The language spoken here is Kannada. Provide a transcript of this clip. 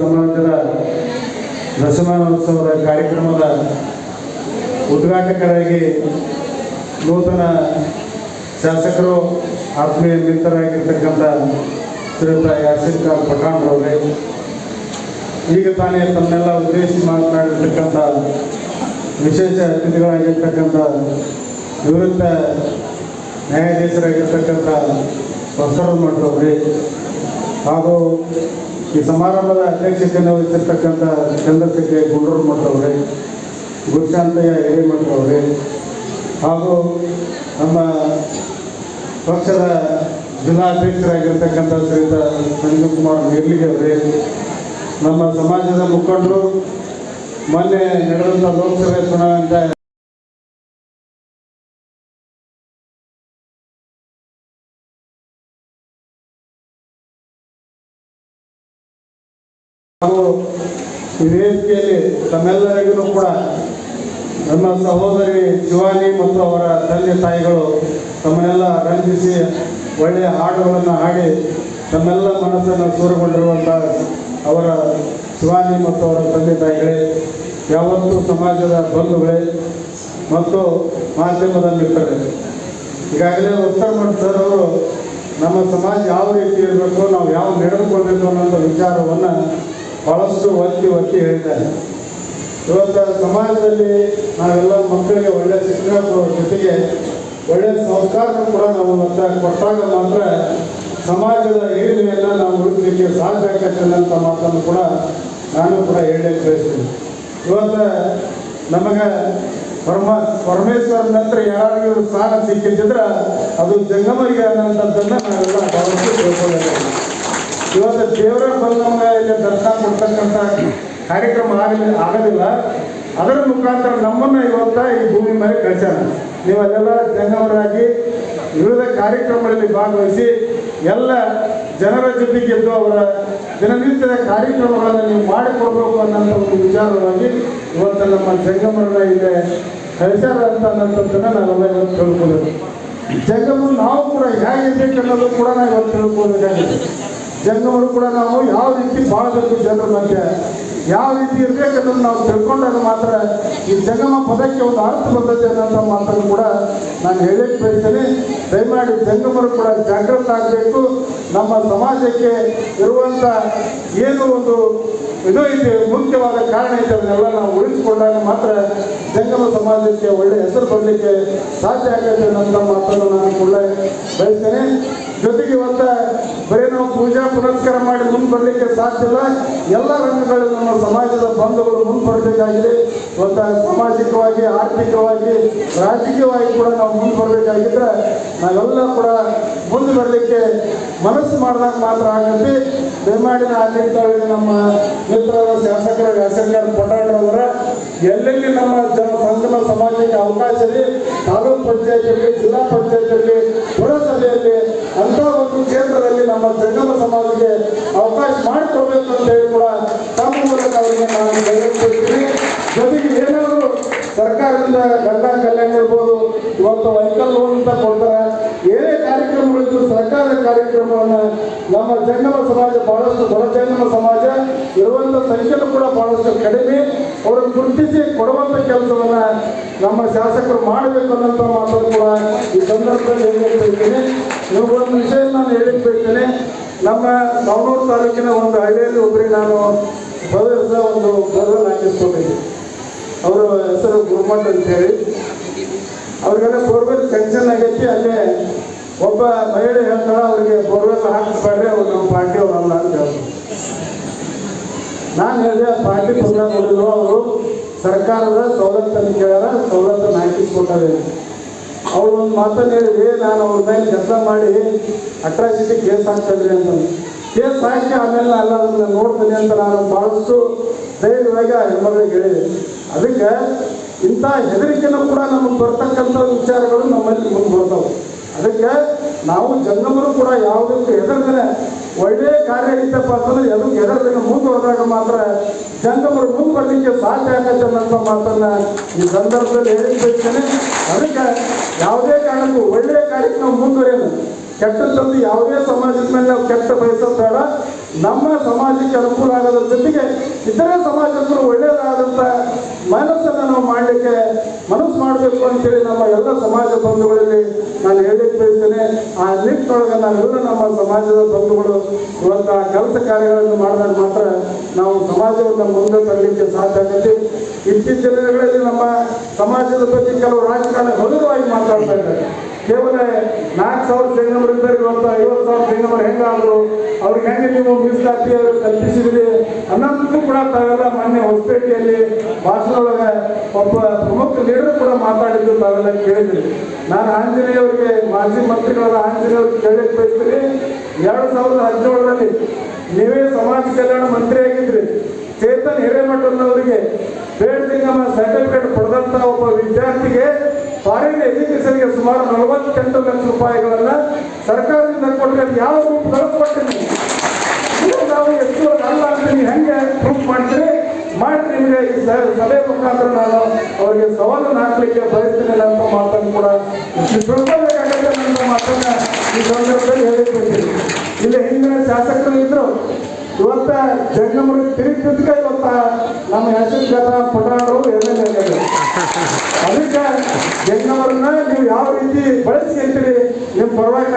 ಸಮಾಜದ ದಶಮಾನೋತ್ಸವದ ಕಾರ್ಯಕ್ರಮದ ಉದ್ಘಾಟಕರಾಗಿ ನೂತನ ಶಾಸಕರು ಆತ್ಮೀಯ ಮಿತ್ರರಾಗಿರ್ತಕ್ಕಂಥ ಶ್ರೀಯುತ ಯಾಸಿರ್ ಖಾನ್ ಪಠಾಣ್ರವರೇ ಈಗ ತಾನೇ ತನ್ನೆಲ್ಲ ಉದ್ದೇಶಿಸಿ ಮಾತನಾಡಿರ್ತಕ್ಕಂಥ ವಿಶೇಷ ಅತಿಥಿಗಳಾಗಿರ್ತಕ್ಕಂಥ ನಿವೃತ್ತ ನ್ಯಾಯಾಧೀಶರಾಗಿರ್ತಕ್ಕಂಥ ಪ್ರೊಫೆಸರ್ ಮಠರವರೇ ಹಾಗೂ ಈ ಸಮಾರಂಭದ ಅಧ್ಯಕ್ಷತೆಯನ್ನು ವಹಿಸಿರ್ತಕ್ಕಂಥ ಚಂದ್ರಶೇಖರ್ ಗುಂಡೂರು ಮಠವರೇ ಗುರುಶಾಂತಯ್ಯ ಹಿರೇಮಠವರೇ ಹಾಗೂ ನಮ್ಮ ಪಕ್ಷದ ಜಿಲ್ಲಾಧ್ಯಕ್ಷರಾಗಿರ್ತಕ್ಕಂಥ ಶ್ರೀಯುತ ಸಂಜೀವ್ ಕುಮಾರ್ ಅವರೇ ನಮ್ಮ ಸಮಾಜದ ಮುಖಂಡರು ಮೊನ್ನೆ ನಡೆದಂತ ಲೋಕಸಭೆ ಚುನಾವಣೆ ಈ ವೇದಿಕೆಯಲ್ಲಿ ತಮ್ಮೆಲ್ಲರಿಗೂ ಕೂಡ ನಮ್ಮ ಸಹೋದರಿ ಶಿವಾನಿ ಮತ್ತು ಅವರ ತಂದೆ ತಾಯಿಗಳು ತಮ್ಮನ್ನೆಲ್ಲ ರಂಜಿಸಿ ಒಳ್ಳೆಯ ಹಾಡುಗಳನ್ನು ಹಾಡಿ ತಮ್ಮೆಲ್ಲ ಮನಸ್ಸನ್ನು ಸೂರುಗೊಂಡಿರುವಂಥ ಅವರ ಶಿವಾಜಿ ಮತ್ತು ಅವರ ತಂದೆ ತಾಯಿಗಳೇ, ಯಾವತ್ತೂ ಸಮಾಜದ ಬಂಧುಗಳೇ ಮತ್ತು ಮಾಧ್ಯಮದ ಮಿತ್ರರೇ ಈಗಾಗಲೇ ಉತ್ತರ ಸರ್ ಅವರು, ನಮ್ಮ ಸಮಾಜ ಯಾವ ರೀತಿ ಇರಬೇಕು, ನಾವು ಯಾವ ನಡೆದುಕೊಳ್ಬೇಕು ಅನ್ನೋಂಥ ವಿಚಾರವನ್ನು ಭಾಳಷ್ಟು ಒತ್ತಿ ಒತ್ತಿ ಹೇಳಿದ್ದಾರೆ. ಇವತ್ತು ಸಮಾಜದಲ್ಲಿ ನಾವೆಲ್ಲ ಮಕ್ಕಳಿಗೆ ಒಳ್ಳೆಯ ಶಿಕ್ಷಣ ಕೊಡೋ ಜೊತೆಗೆ ಒಳ್ಳೆಯ ಸಂಸ್ಕಾರ ಕೂಡ ನಾವು ಮತ್ತೆ ಕೊಟ್ಟಾಗ ಮಾತ್ರ ಸಮಾಜದ ಹಿರಿಮೆಯನ್ನು ಅನ್ನೋಂಥ ಮಾತನ್ನು ಕೂಡ ನಾನು ಕೂಡ ಹೇಳಲಿಕ್ಕೆ ಬಯಸ್ತೀನಿ ಇವತ್ತು ನಮಗೆ ಪರಮ ಪರಮೇಶ್ವರ ನಂತರ ಯಾರಿಗೂ ಸ್ಥಾನ ಸಿಕ್ಕಿದ್ರೆ ಅದು ಜಂಗಮರಿಗೆ ಅನ್ನೋಂಥದ್ದನ್ನು ನಾವೆಲ್ಲ ಭಾವಿಸಿ ತಿಳ್ಕೊಳ್ಳಬೇಕು. ಇವತ್ತು ದೇವರ ಬಂದವನ ಇಲ್ಲಿ ದರ್ಶನ ಕೊಡ್ತಕ್ಕಂಥ ಕಾರ್ಯಕ್ರಮ ಆಗಲಿ ಆಗೋದಿಲ್ಲ ಅದರ ಮುಖಾಂತರ ನಮ್ಮನ್ನು ಇವತ್ತ ಈ ಭೂಮಿ ಮೇಲೆ ನೀವು ಅಲ್ಲೆಲ್ಲ ಜಂಗಮರಾಗಿ ವಿವಿಧ ಕಾರ್ಯಕ್ರಮಗಳಲ್ಲಿ ಭಾಗವಹಿಸಿ ಎಲ್ಲ ಜನರ ಜೊತೆಗೆದ್ದು ಅವರ ದಿನನಿತ್ಯದ ಕಾರ್ಯಕ್ರಮಗಳನ್ನು ನೀವು ಮಾಡಿಕೊಡ್ಬೇಕು ಅನ್ನೋಂಥ ಒಂದು ವಿಚಾರವಾಗಿ ಇವತ್ತು ನಮ್ಮ ಜಂಗಮರನ್ನ ಇಲ್ಲಿ ಕಳಿಸ್ಯಾರ ಅಂತ ಅನ್ನೋಂಥದ್ದನ್ನು ನಾವೆಲ್ಲ ತಿಳ್ಕೊಬೇಕು ಜಂಗಮ ನಾವು ಕೂಡ ಹೇಗಿರ್ಬೇಕು ಅನ್ನೋದು ಕೂಡ ನಾವು ಇವತ್ತು ತಿಳ್ಕೊಬೇಕಾಗಿದೆ ಜಂಗಮರು ಕೂಡ ನಾವು ಯಾವ ರೀತಿ ಬಾಳಬೇಕು ಜನರ ಮಧ್ಯೆ ಯಾವ ರೀತಿ ಇರಬೇಕನ್ನೋದು ನಾವು ತಿಳ್ಕೊಂಡಾಗ ಮಾತ್ರ ಈ ಜಂಗಮ ಪದಕ್ಕೆ ಒಂದು ಅರ್ಥ ಬರ್ತದೆ ಅನ್ನೋಂಥ ಮಾತನ್ನು ಕೂಡ ನಾನು ಹೇಳಕ್ಕೆ ಬಯಸ್ತೇನೆ. ದಯಮಾಡಿ ಜಂಗಮರು ಕೂಡ ಜಾಗೃತ ಆಗಬೇಕು. ನಮ್ಮ ಸಮಾಜಕ್ಕೆ ಇರುವಂಥ ಏನು ಒಂದು ಇದು ಇದೆ, ಮುಖ್ಯವಾದ ಕಾರಣ ಇದೆ ಅದನ್ನೆಲ್ಲ ನಾವು ಉಳಿಸಿಕೊಂಡಾಗ ಮಾತ್ರ ಜಂಗಮ ಸಮಾಜಕ್ಕೆ ಒಳ್ಳೆಯ ಹೆಸರು ಬರಲಿಕ್ಕೆ ಸಾಧ್ಯ ಆಗುತ್ತೆ ಅನ್ನೋಂಥ ಮಾತನ್ನು ನಾನು ಕೂಡ ಬಯಸ್ತೇನೆ. ಜೊತೆಗೆ ಇವತ್ತ ಬರೀ ನಾವು ಪೂಜಾ ಪುನಸ್ಕಾರ ಮಾಡಿ ಮುಂದೆ ಬರಲಿಕ್ಕೆ ಸಾಧ್ಯ ಇಲ್ಲ. ಎಲ್ಲ ರಂಗಗಳು ನಮ್ಮ ಸಮಾಜದ ಬಂಧುಗಳು ಮುಂದೆ ಇವತ್ತ ಸಾಮಾಜಿಕವಾಗಿ, ಆರ್ಥಿಕವಾಗಿ, ರಾಜಕೀಯವಾಗಿ ಕೂಡ ನಾವು ಮುಂದೆ ಬರಬೇಕಾಗಿದ್ರೆ ನಾವೆಲ್ಲ ಕೂಡ ಮುಂದೆ ಬರಲಿಕ್ಕೆ ಮನಸ್ಸು ಮಾಡಿದಾಗ ಮಾತ್ರ ಆಗುತ್ತೆ. ದಯಮಾಡಿನ ಆಡಳಿತ ನಮ್ಮ ಮಿತ್ರರ ಶಾಸಕರ, ವ್ಯಾಸಂಗಾರ ಪಟಾಣರವರ ಎಲ್ಲೆಲ್ಲಿ ನಮ್ಮ ಜನ ಸಂಗಮ ಸಮಾಜಕ್ಕೆ ಅವಕಾಶ ಇದೆ, ತಾಲೂಕು ಪಂಚಾಯತಿಯಲ್ಲಿ ಜಿಲ್ಲಾ ಪಂಚಾಯತಿಯಲ್ಲಿ ಪುರಸಭೆಯಲ್ಲಿ ಅಂತ ಒಂದು ಕ್ಷೇತ್ರದಲ್ಲಿ ನಮ್ಮ ಜಂಗಮ ಸಮಾಜಕ್ಕೆ ಮಾಡಿಕೊಡ್ಬೇಕು ಅಂತ ಹೇಳಿ ಕೂಡ ತಮ್ಮ ಮೂಲಕ ಅವರಿಗೆ ಹೇಳ್ಕೊಡ್ತೀನಿ ಜೊತೆಗೆ ಏನಾದರೂ ಸರ್ಕಾರದಿಂದ ಗಂಡ ಕಲ್ಯಾಣ ಇರ್ಬೋದು, ಇವತ್ತು ವೆಹಿಕಲ್ ಲೋನ್ ಅಂತ ಕೊಡ್ತಾರೆ, ಏನೇ ಕಾರ್ಯಕ್ರಮಗಳಿದ್ರು ಸರ್ಕಾರದ ಕಾರ್ಯಕ್ರಮವನ್ನು ನಮ್ಮ ಜಂಗಮ ಸಮಾಜ, ಬಹಳಷ್ಟು ಬಡ ಜಂಗಮ ಸಮಾಜ ಇರುವಂಥ ಸಂಖ್ಯೆಯೂ ಕೂಡ ಬಹಳಷ್ಟು ಕಡಿಮೆ. ಅವರನ್ನು ಗುರುತಿಸಿ ಕೊಡುವಂಥ ಕೆಲಸವನ್ನು ನಮ್ಮ ಶಾಸಕರು ಮಾಡಬೇಕು ಅನ್ನೋಂಥ ಮಾತನ್ನು ಕೂಡ ಈ ಸಂದರ್ಭದಲ್ಲಿ ಬಯಸ್ತೇನೆ ಇವುಗಳೊಂದು ವಿಷಯ ನಾನು ಬಯಸ್ತೇನೆ ನಮ್ಮ ನವನೂರು ತಾಲೂಕಿನ ಒಂದು ಹಳ್ಳಿಯಲ್ಲಿ ಒಬ್ಬರಿಗೆ ನಾನು ಭವ್ಯದ ಒಂದು ಬ್ರದರ್ ಹಾಕಿಸ್ಕೊಂಡಿದ್ದೆ ಅವರ ಹೆಸರು ಗುರುಮಠ್ ಅಂತ ಹೇಳಿ. ಅವ್ರಿಗೆಲ್ಲ ಬೋರ್ವೆಲ್ ಟೆನ್ಷನ್ ಆಗೈತಿ, ಅಲ್ಲೇ ಒಬ್ಬ ಮಹಿಳೆ ಹೇಳ್ತಾಳ, ಅವ್ರಿಗೆ ಬೋರ್ವೆಲ್ ಹಾಕಿಸ್ಬೇಡ್ರೆ ಅವ್ರು ನಮ್ಮ ಪಾರ್ಟಿ ಅವರಲ್ಲ ಅಂತ ಹೇಳಿದ್ರು ನಾನು ಹೇಳಿದೆ ಪಾರ್ಟಿ ನೋಡಿದ್ರು ಅವರು, ಸರ್ಕಾರದ ಸವಲತ್ತನ್ನು ಕೇಳ್ಯಾರ, ಸವಲತ್ತನ್ನು ಹಾಕಿಸ್ಕೊಟ್ಟಾರೆ ಅವ್ರು ಒಂದು ಮಾತನ್ನು ಹೇಳಿದ್ವಿ ನಾನು ಅವ್ರ ಮೇಲೆ ಕೆಲಸ ಮಾಡಿ ಅಟ್ರಾಸಿಟಿ ಕೇಸ್ ಹಾಕ್ತದ್ರಿ ಅಂತ ಕೇಸ್ ಹಾಕಿ ಆಮೇಲೆ ಅಲ್ಲ ಅದನ್ನ ನೋಡ್ತೀನಿ ಅಂತ ನಾನು ಭಾಳಷ್ಟು ಧೈರ್ಯವಾಗಿ ಆ ಹೇಳಿದೆ. ಅದಕ್ಕೆ ಇಂಥ ಹೆದರಿಕೆನೂ ಕೂಡ ನಮಗೆ ಬರ್ತಕ್ಕಂಥ ವಿಚಾರಗಳು ನಮ್ಮಲ್ಲಿ ಮುಂದೆ ಬರ್ತಾವೆ. ಅದಕ್ಕೆ ನಾವು ಜಂಗಮರು ಕೂಡ ಯಾವುದಕ್ಕೂ ಹೆದರ್ದೇ ಒಳ್ಳೆ ಕಾರ್ಯ ಇತ್ತಪ್ಪ ಅಂತಂದ್ರೆ ಎದು ಎದರದಿಂದ ಮುಂದುವರೆದಾಗ ಮಾತ್ರ ಜಂಗಮರು ಮುಂದೆ ಬರಲಿಕ್ಕೆ ಸಾಧ್ಯ ಆಗತ್ತೆ ಅನ್ನೋ ಮಾತನ್ನ ಈ ಸಂದರ್ಭದಲ್ಲಿ ಹೇಳಿ ಬಯಸ್ತೇನೆ ಅದಕ್ಕೆ ಯಾವುದೇ ಕಾರಣಕ್ಕೂ ಒಳ್ಳೆಯ ಕಾರ್ಯಕ್ಕೆ ನಾವು ಕೆಟ್ಟದ್ದಲ್ಲಿ ಯಾವುದೇ ಸಮಾಜದ ಮೇಲೆ ನಾವು ಕೆಟ್ಟ ಬಯಸೋದು ನಮ್ಮ ಸಮಾಜಕ್ಕೆ ಅನುಕೂಲ ಆಗೋದ್ರ ಜೊತೆಗೆ ಇತರೆ ಸಮಾಜಕ್ಕೂ ಒಳ್ಳೆಯದಾದಂಥ ಮನಸ್ಸನ್ನು ನಾವು ಮಾಡಲಿಕ್ಕೆ ಮನಸ್ಸು ಮಾಡಬೇಕು ಅಂತೇಳಿ ನಮ್ಮ ಎಲ್ಲ ಸಮಾಜ ಬಂಧುಗಳಲ್ಲಿ ನಾನು ಹೇಳಲಿಕ್ಕೆ ಬಯಸ್ತೇನೆ. ಆ ನಿಟ್ಟಿನೊಳಗೆ ನಾವೆಲ್ಲ ನಮ್ಮ ಸಮಾಜದ ಬಂಧುಗಳು. ಇವತ್ತು ಆ ಕೆಲಸ ಕಾರ್ಯಗಳನ್ನು ಮಾಡಿದಾಗ ಮಾತ್ರ ನಾವು ಸಮಾಜವನ್ನು ಮುಂದೆ ತರಲಿಕ್ಕೆ ಸಾಧ್ಯ ಆಗುತ್ತೆ. ಇತ್ತೀಚಿನ ದಿನಗಳಲ್ಲಿ ನಮ್ಮ ಸಮಾಜದ ಬಗ್ಗೆ ಕೆಲವು ರಾಜಕಾರಣ ಗೌರವವಾಗಿ ಮಾತಾಡ್ತಾ ಇದ್ದಾರೆ. ಕೇವಲ ನಾಲ್ಕು ಸಾವಿರ ಜಂಗಮರು ಇದ್ದಾರೆ ಇವತ್ತು ಐವತ್ತು ಸಾವಿರ ಜಂಗಮರು ಹೆಂಗಾದ್ರು? ಅವ್ರಿಗೆ ಹೆಂಗೆ ನೀವು ಮೀಸಲಾತಿ ಕಲ್ಪಿಸಿದ್ರಿ ಅನ್ನೋದಕ್ಕೂ ಕೂಡ ತಾವೆಲ್ಲ ಮೊನ್ನೆ ಹೊಸಪೇಟೆಯಲ್ಲಿ ಭಾಷಣದೊಳಗೆ ಒಬ್ಬ ಪ್ರಮುಖ ಲೀಡರ್ ಕೂಡ ಮಾತಾಡಿದ್ದು ತಾವೆಲ್ಲ ಕೇಳಿದ್ರಿ ನಾನು ಆಂಜನೇಯವರಿಗೆ ಮಾಜಿ ಮಂತ್ರಿಗಳಾದ ಆಂಜನೇಯವ್ರಿಗೆ ಕೇಳಕ್ಕೆ ಬಯಸ್ತೀನಿ ಎರಡು ಸಾವಿರದ ಹದಿನೇಳರಲ್ಲಿ ನೀವೇ ಸಮಾಜ ಕಲ್ಯಾಣ ಮಂತ್ರಿ ಆಗಿದ್ರಿ ಚೇತನ್ ಹಿರೇಮಠನವರಿಗೆ ಬೇಡ್ತಿಂಗಮ್ಮ ಸರ್ಟಿಫಿಕೇಟ್ ಪಡೆದಂತ ಒಬ್ಬ ವಿದ್ಯಾರ್ಥಿಗೆ ಫಾರಿನ್ ಎಜುಕೇಶನ್ಗೆ ಸುಮಾರು ನಲವತ್ತೆಂಟು ಲಕ್ಷ ರೂಪಾಯಿಗಳನ್ನ ಸರ್ಕಾರದಿಂದ ಕೊಟ್ಟರೆ ಯಾವ ರೂಪದಲ್ಲಿ ಇದು ನಾವು ಎಷ್ಟು ಅಲ್ಲ ನೀವು ಹೆಂಗೆ ಪ್ರೂಫ್ ಮಾಡ್ತೀರಿ ಮಾಡಿ ನಿಮಗೆ ಈ ಸಭೆ ಮುಖಾಂತರ ನಾನು ಅವರಿಗೆ ಸವಾಲನ್ನು ಹಾಕಲಿಕ್ಕೆ ಬಯಸ್ತೀನಿ ಅಂತ ಮಾತನ್ನು ಕೂಡ ತಿಳ್ಕೊಳ್ಬೇಕಾಗತ್ತೆ ನನ್ನ ಈ ಸಂದರ್ಭದಲ್ಲಿ ಹೇಳಿದ್ದೀನಿ ಇಲ್ಲಿ ಹಿಂದಿನ ಶಾಸಕರು ಇದ್ರು. ಇವತ್ತ ಜಂಗಮರು ತಿರುಗಿ ಇವತ್ತ ನಮ್ಮ ಹೆಸರು ಜನ ಪಟಾಣರು ಎಲ್ ಎಲ್ ಎ ಅದಕ್ಕೆ ಜಂಗಮರನ್ನ ನೀವು ಯಾವ ರೀತಿ ಬಳಸಿ ಅಂತೀರಿ, ನಿಮ್ಮ ಪರವಾಗಿ